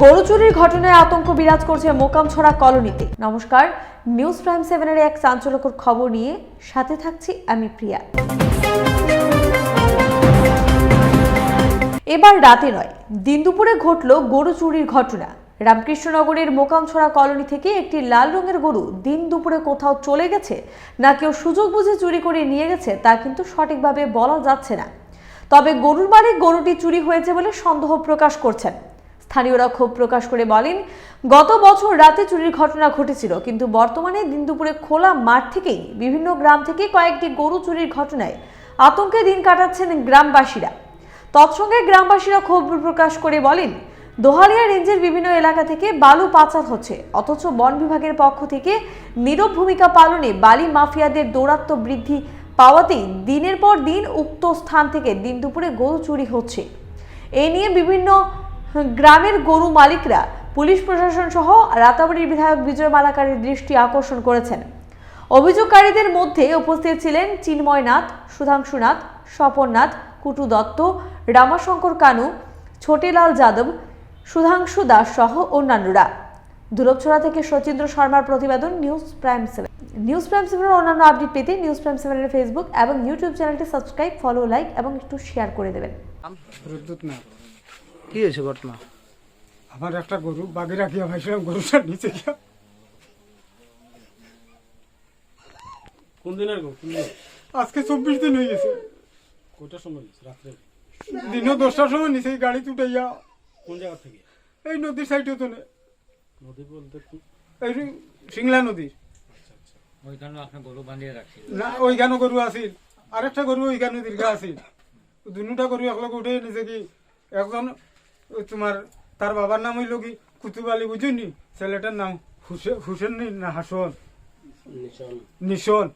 গরু চুরির ঘটনায় আতঙ্ক বিরাজ করছে মোকামছড়া কলোনিতে। নমস্কার নিউজ প্রাইম সেভেনের এক চাঞ্চল্যকর খবর নিয়ে সাথে থাকছি আমি প্রিয়া। এবার রাতে নয়, দিন দুপুরে ঘটল গরু চুরির ঘটনা। রামকৃষ্ণনগরের মোকামছড়া কলোনি থেকে একটি লাল রঙের গরু দিন দুপুরে কোথাও চলে গেছে, না কেউ সুযোগ বুঝে চুরি করে নিয়ে গেছে তা কিন্তু সঠিকভাবে বলা যাচ্ছে না। তবে গরুর মালিক গরুটি চুরি হয়েছে বলে সন্দেহ প্রকাশ করছেন। স্থানীয়রা ক্ষোভ প্রকাশ করে বলেন, গত বছর রাতে চুরির ঘটনা ঘটেছিল, কিন্তু বর্তমানে দিন দুপুরে খোলা মাঠ থেকেই বিভিন্ন গ্রাম থেকে কয়েকটি গরু চুরির ঘটনায় আতঙ্কে দিন কাটাচ্ছেন গ্রামবাসীরা। তৎসঙ্গে গ্রামবাসীরা ক্ষোভ প্রকাশ করে বলেন, দোহালিয়া রেঞ্জের বিভিন্ন এলাকা থেকে বালু পাচার হচ্ছে, অথচ বন বিভাগের পক্ষ থেকে নীরব ভূমিকা পালনে বালি মাফিয়াদের দৌরাত্ম বৃদ্ধি পাওয়াতেই দিনের পর দিন উক্ত স্থান থেকে দিন দুপুরে গরু চুরি হচ্ছে। এ নিয়ে বিভিন্ন গ্রামের গরু মালিকরা পুলিশ প্রশাসন সহ রাতাবাড়ির বিধায়ক বিজয় মালাকারের দৃষ্টি আকর্ষণ করেছেন। অভিযোগকারীদের মধ্যে উপস্থিত ছিলেন চিন্ময় নাথ সুধাংশু নাথ স্বপন নাথ কুটু দত্ত রামাশঙ্কর কানু ছোটেলাল যাদব সুধাংশু দাস সহ অন্যান্যরা। দুলভছড়া থেকে সচিন্দ্র শর্মার প্রতিবেদন news prime seven. News prime সেভেনের অন্যান্য আপডেট পেতে নিউজ প্রাইম সেভেনের ফেসবুক এবং ইউটিউব চ্যানেলটি সাবস্ক্রাইব ফলো লাইক এবং একটু শেয়ার করে দেবেন। কি হয়েছে ঘটনা? আমার একটা গরু বাগি রাখিয়া ভাইছিলাম গরুটা নিচে গিয়া। কোন দিনের গো কোন দিন? আজকে চব্বিশ দিন হয়ে গেছে। কয়টার সময়? রাত্রে? দিনও দশটার সময় নিচে গাড়ি উঠাইয়া কোন জায়গা থেকে? এই নদীর সাইডে তো নদী বলতে এই সিংলা নদীর ওইখানে আপনার গরু বাঁধিয়ে রাখছি না ওইখানে গরু আছিল। আরেকটা গরু ওইখানে দীর্ঘা আছিল। দুটা গরু একলগে উঠে নিছে কি একজন তোমার তার বাবার নাম হইল কি? কুতুব আলী বুঝিনি ছেলেটার নাম হুসেন হুসেন নি না হাসন। নিশান।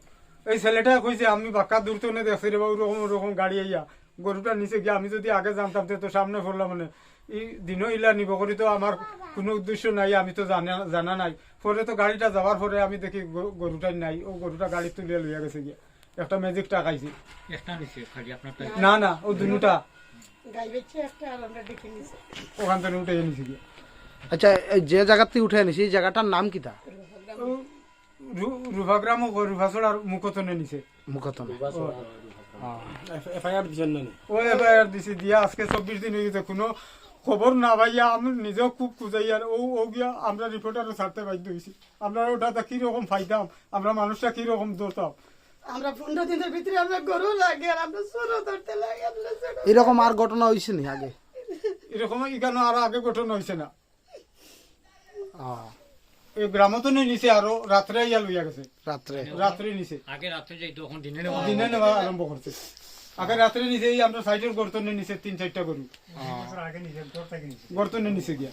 এই ছেলেটা কইছে আমি বাক্কা দূর তো দেখছি রে বাবু ওরকম ওরকম গাড়ি আইয়া। গরুটা নিচে গিয়ে আমি যদি আগে জানতাম তে তো সামনে পড়লাম মানে ই দিনও ইলা নিব করি তো আমার কোনো উদ্দেশ্য নাই আমি তো জানা জানা নাই। পরে তো গাড়িটা যাওয়ার পরে আমি দেখি গরু- গরুটাই নাই ও গরুটা গাড়ি তুলিয়া লইয়া গেছে গিয়া। একটা ম্যাজিক টাকাইছি না না ও দুটা ওখান থেকে উঠে নিছি আচ্ছা যে জায়গা থেকে উঠে এই জায়গাটার নাম কিতা ও রু- ও রুফাছড়ার মুখতনে নিছে। মুখতনে এফআইআর দিচ্ছেন না ও এবার দিছি দিয়া আজকে চব্বিশ দিন হয়ে গেছে কোনো খবর না পাইয়া আমি নিজেও খুব খুঁজাই আর ও ও গিয়া আমরা রিপোর্টারও ছাড়তে বাধ্য হয়েছি আমরা ওটাতে কীরকম ফাইতাম আমরা মানুষটা কীরকম ধরতাম আমরা পনেরো দিনের ভিতরে আমরা গরু লাগে আর আমরা সরো ধরতে লাগে এরকম আর ঘটনা হয়েছে নি আগে? এরকম এখানে আরও আগে গঠন হয়েছে না? এই গ্রামতো নিছে আরও রাত্রে ইয়া লইয়া গেছে। রাত্রে। রাত্রে নিছে। আগে রাত্রে যাই তখন দিনে দিনে নেওয়া আরম্ভ করছে। আগে রাত্রে নিছে এই আমরা সাইডের গর্তনে নিছে তিন চারটা গরু। গর্তনে নিছে গিয়া।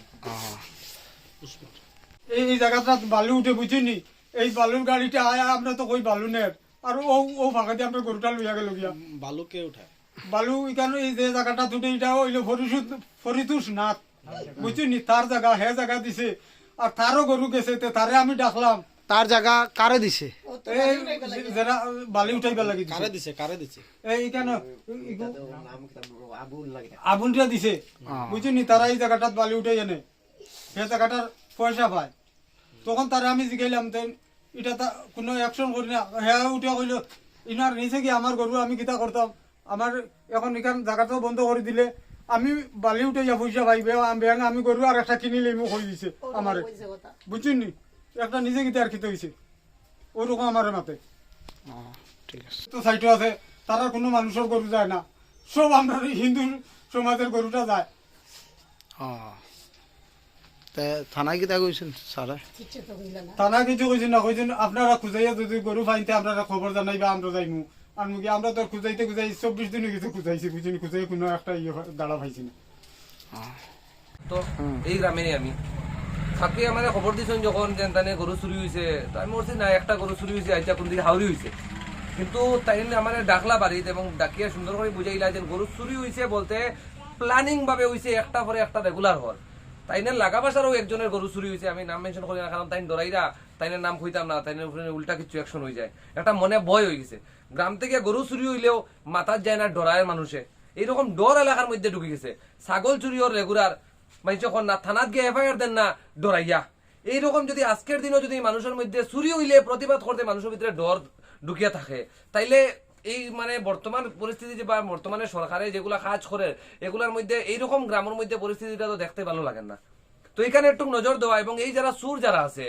এই এই জায়গাটা বালু উঠে বুঝিনি? এই বালুর গাড়িটা আয়া আমরা তো কই বালু নের আর ও ও ফাঁকা দিয়ে আমরা গরুটা লইয়া গেল গিয়া বালু কে উঠায়। বালু এখানে এই যে জায়গাটা দুটো এটা হইল ফরিসুদ ফরিতুষ নাথ বুঝিনি তার জায়গা হে জায়গা দিছে। আর তারও গরু গেছে তে তারে আমি ডাকলাম। তার জায়গা কারে দিছে? এই যারা বালি উঠাইবা লাগি কারে দিছে কারে দিছে। এই কেন আগুনটা দিছে। বুঝিনি তারা এই জায়গাটাত বালি উঠাই আনে। সেই জায়গাটার পয়সা পায়। তখন তারা আমি জিগাইলাম এটা তা কোনো অ্যাকশন করি না। হ্যাঁ উঠে কইল ইনার নিচে কি? আমার গরু আমি কিতা করতাম আমার এখন এখান জায়গাটাও বন্ধ করে দিলে। আমি বালি উঠে যা পয়সা পাই ব্যাং আমি গরু আর একটা কিনি লইমু কই দিছে আমারে কইছে নি? বুঝছিনি একটা নিজে কিতা আর খিতে হয়েছে ওরকম আমার মাতে। ও, ঠিক আছে। তো সাইটও আছে তারা কোনো মানুষের গরু যায় না। সব আমরা হিন্দু সমাজের গরুটা যায়। তে থানায় কিতা কইছেন স্যারে? কিচ্ছু তো হইল না। তারা কিছু কইছেন না কইছেন আপনারা খুঁজাইয়া যদি গরু পাইতে আপনারা খবর জানাইবা আমরা যাইমু। আর মুখে আমরা তো খুঁজাইতে খুঁজাই চব্বিশ দিন গেছে খুঁজাইছি বুঝিনি খুঁজাই কোনো একটা ইয়ে দাঁড়া পাইছি না। তো এই গ্রামেরই আমি। থাকি আমার খবর দিছেন যখন যে তানে গরু চুরি হয়েছে তো আমি বলছি না একটা গরু চুরি হয়েছে আইটা কোন দিকে হাওড়ি হয়েছে কিন্তু তাই আমার ডাকলা বাড়িতে এবং ডাকিয়া সুন্দর করে বুঝাইলা যে গরু চুরি হয়েছে বলতে প্ল্যানিং ভাবে হয়েছে একটা পরে একটা রেগুলার হল তাইনে লাগা বাসারও একজনের গরু চুরি হয়েছে আমি নাম মেনশন করি না কারণ তাই দরাইরা তাইনের নাম কইতাম না, তাইনের উপরে উল্টা কিছু অ্যাকশন হয়ে যায়। একটা মনে ভয় হয়ে গেছে। গ্রাম থেকে গরু চুরি হইলেও মাথার যায় না ডরায় মানুষে। এইরকম ডর এলাকার মধ্যে ঢুকে গেছে। ছাগল চুরিও রেগুলার মানুষ যখন না থানাত গিয়ে এফআইআর দেন না, ডরাইয়া। এইরকম যদি আজকের দিনও যদি মানুষের মধ্যে চুরি হইলে, প্রতিবাদ করতে মানুষের ভিতরে ডর ঢুকিয়া থাকে, তাইলে এই মানে বর্তমান পরিস্থিতি বা বর্তমানে সরকারে যেগুলা কাজ করে, এগুলার মধ্যে এইরকম গ্রামের মধ্যে পরিস্থিতিটা তো দেখতে ভালো লাগে না। তো এখানে একটু নজর দেওয়া এবং এই যারা সুর যারা আছে,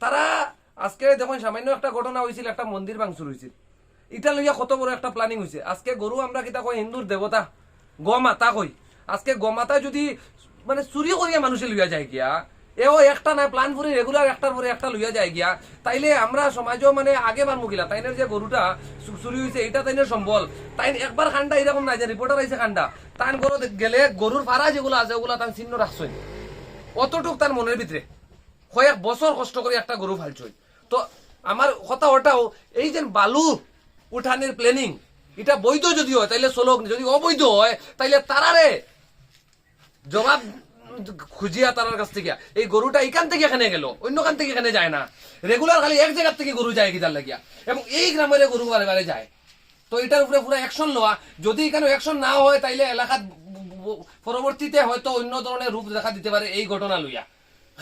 তারা আজকে যখন সামান্য একটা ঘটনা হয়েছিল একটা মন্দির ভাঙচুর হয়েছিল এটা লইয়া কত বড় একটা প্ল্যানিং হয়েছে আজকে গরু আমরা কিতা কই, হিন্দুর দেবতা? গমাতা কই? আজকে গমাতা যদি মানে চুরি করিয়া মানুষে লইয়া যায় গিয়া এও একটা না প্ল্যান করে রেগুলার একটার পরে একটা লইয়া যায় গিয়া। তাইলে আমরা সমাজও মানে আগে বার মুখিলা তাইনের যে গরুটা চুরি হয়েছে এটা তাইনের সম্বল। তাই একবার খান্ডা এরকম নাই যে রিপোর্টার আইছে খান্ডা। তাইন গরু গেলে গরুর ফাড়া যেগুলো আছে, ওগুলা তার চিহ্ন রাখছই অতটুক তার মনের ভিতরে কয়েক বছর কষ্ট করে একটা গরু ফালছই। তো আমার কথা ওটাও এই যে বালু উঠানের প্ল্যানিং এটা বৈধ যদি হয়, তাইলে চলক, যদি অবৈধ হয়, তাইলে তারারে জবাব খুঁজিয়া তারার কাছ থেকে। এই গরুটা এখান থেকে এখানে গেল, অন্য কান থেকে এখানে যায় না। রেগুলার খালি এক জায়গার থেকে গরু যায় গিটার লাগিয়া। এবং এই গ্রামের গরু বারে বারে যায়। তো এটার উপরে পুরো অ্যাকশন নেওয়া যদি এখানে অ্যাকশন না হয়, তাইলে ব- পরবর্তীতে হয়তো অন্য ধরনের রূপ দেখা দিতে পারে এই ঘটনা লইয়া।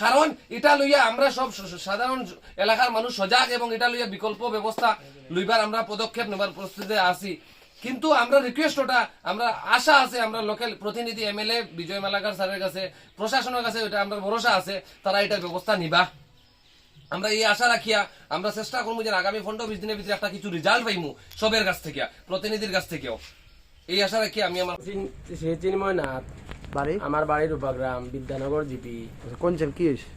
কারণ এটা লইয়া আমরা সব সাধারণ এলাকার মানুষ সজাগ এবং এটা লইয়া বিকল্প ব্যবস্থা লইবার আমরা পদক্ষেপ নেবার প্রস্তুতিতে আছি। কিন্তু আমরা রিকোয়েস্ট ওটা আমরা আশা আছে আমরা লোকাল প্রতিনিধি এমএলএ বিজয় মালাকার স্যারের কাছে প্রশাসনের কাছে এটা আমরা ভরসা আছে তারা এটা ব্যবস্থা নিবা। আমরা এই আশা রাখিয়া আমরা চেষ্টা করব যে আগামী পনেরো বিশ দিনের ভিতরে একটা কিছু রেজাল্ট পাইমু সবের কাছ থেকে প্রতিনিধির কাছ থেকেও। এই আশা রাখি আমি আমার চিন- সে চিন্ময় নাথ বাড়ি? আমার বাড়ির উপগ্রাম বিদ্যানগর জিপি। কোনছেন কি হয়েছে?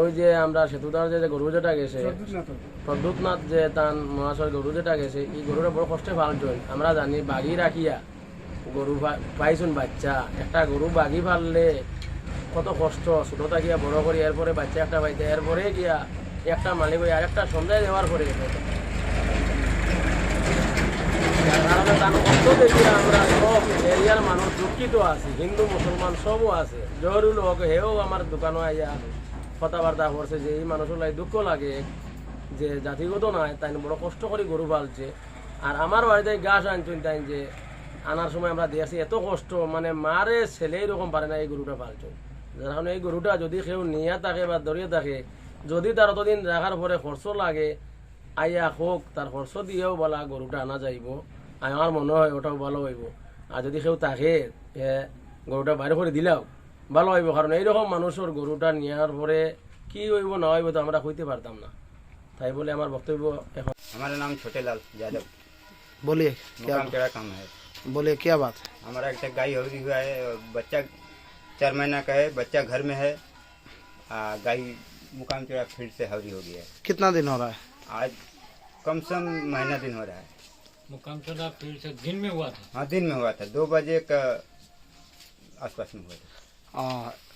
ওই যে আমরা সেতুদার যে গরু যেটা গেছে প্রদ্যুৎনাথ যে তান মহাশয় গরু যেটা গেছে এই গরুটা বড় কষ্টে ফালছেন আমরা জানি বাগি রাখিয়া গরু পাইছুন বাচ্চা। একটা গরু বাগি ফাললে কত কষ্ট ছোট থাকিয়া বড় করি এরপরে বাচ্চা একটা পাইতে এরপরে গিয়া একটা মালিক হয়ে আরেকটা সন্ধ্যায় দেওয়ার পরে তার কষ্ট দেখিয়ে আমরা সব এরিয়ার মানুষ দুঃখিত আছি হিন্দু মুসলমান সবও আছে। জহরুল হক হেও আমার দোকানও আইয়া কথাবার্তা করছে যে এই মানুষের লাগে দুঃখ লাগে, যে জাতিগত নয় তাই বড় কষ্ট করে গরু পালছে আর আমার বাড়িতে গাছ আনছেন তাই যে আনার সময় আমরা দিয়েছি এত কষ্ট মানে মারে ছেলে এরকম পারে না এই গরুটা পালছে যার কারণে এই গরুটা যদি কেউ নিয়ে থাকে বা ধরিয়ে থাকে, যদি তার অতদিন রাখার পরে খরচ লাগে, আইয়া হোক তার খরচ দিয়েও বলা গরুটা আনা যাইব আমার মনে হয় ওটাও ভালো হইব। আর যদি কেউ থাকে গরুটা বাইরে করে দিলেও। ভালো হইব কারণ এইরকম মানুষের গরুটা নেওয়ার পরে কি হইব না হইব তো আমরা কইতে পারতাম না তাই বলে আমার বক্তব্য এখন हमारा नाम छोटे लाल यादव बोलिए क्या मुकाम टेढ़ा काम है बोलिए क्या बात है हमारा एक गाय हौरी हुआ है और बच्चा चार महीना का है बच्चा घर में है आ, गाय मुकाम टेढ़ा फील्ड से हौरी हो गया है कितना दिन हो रहा है आज कम से कम महीना दिन हो रहा है मुकाम चला फिर से दिन में हुआ था हाँ दिन में हुआ था दो बजे का आसपास में हुआ था आ,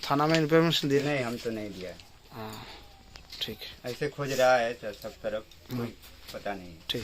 थाना में इन्फॉर्मेशन दिए नहीं हम तो नहीं दिया है। हाँ, ठीक है ऐसे खोज रहा है तो सब तरफ कोई पता नहीं है ठीक